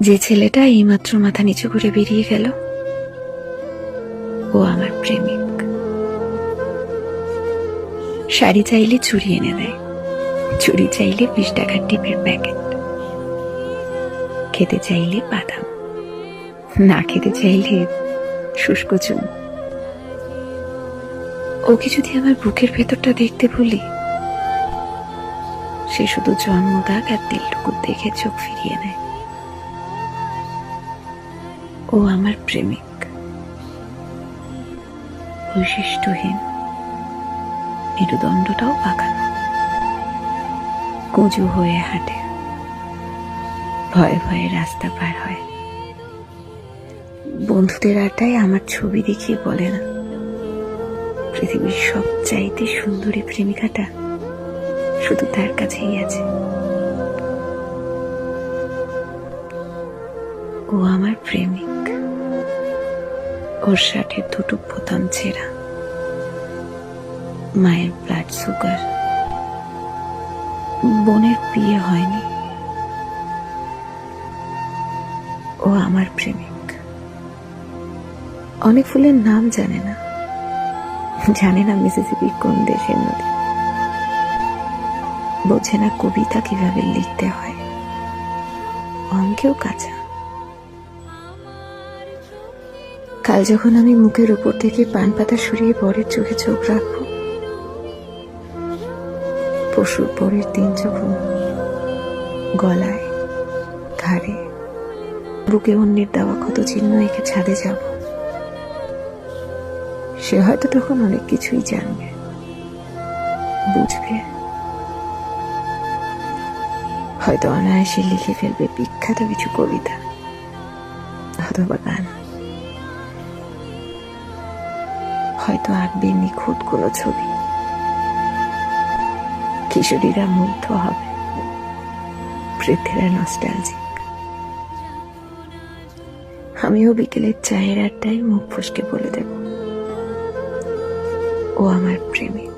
যে ছেলেটা এইমাত্র মাথা নিচু করে বেরিয়ে গেল, ও আমার প্রেমিক। শাড়ি চাইলে চুরি এনে দেয় চুরি চাইলে বিশ টাকার টিপের প্যাকেট, খেতে চাইলে বাদাম, না খেতে চাইলে শুষ্ক চুন। ওকে যদি আমার বুকের ভেতরটা দেখতে বলি সে শুধু জন্মদাগ আর দিলটুকু দেখে চোখ ফিরিয়ে নেয়। ও আমার প্রেমিক। বৈশিষ্ট্যহীন। মেরুদণ্ডটাও পাকানো কুঁজু হয়ে হাঁটে। ভয়ে ভয়ে রাস্তা পার হয়। বন্ধুদের আড্ডায় আমার ছবি দেখিয়ে বলে না। পৃথিবীর সবচাইতে সুন্দরী প্রেমিকাটা শুধু তার কাছেই আছে। ও আমার প্রেমিক। ওর শার্টের দুটো বোতাম ছেঁড়া। মায়ের ব্লাড সুগার বোনের বিয়ে হয়নি। ও আমার প্রেমিক। অনেক ফুলের নাম জানে না। জানে না মিসিসিপি কোন দেশের নদী। বোঝে না কবিতা কীভাবে লিখতে হয়। অঙ্কেও কাঁচা। কাল যখন আমি মুখের উপর থেকে পান পাতা সরিয়ে পরের চোখে চোখ রাখব, পশুর পরের দিন যখন গলায়, ঘাড়ে, বুকে অন্যের দেওয়া ক্ষত চিহ্ন এঁকে ছাদে যাব, সে হয়তো তখন অনেক কিছুই জানবে, বুঝবে। হয়তো অনায়াসে লিখে ফেলবে বিখ্যাত কিছু কবিতা অথবা গান। হয়তো আঁকবে নিখুঁত কোনো ছবি। কিশোরীরা মুগ্ধ হবে। বৃদ্ধেরা নস্টালজিক আমিও বিকেলের চায়ের আড্ডায় মুখ ফসকে বলে দেব। ও আমার প্রেমিক।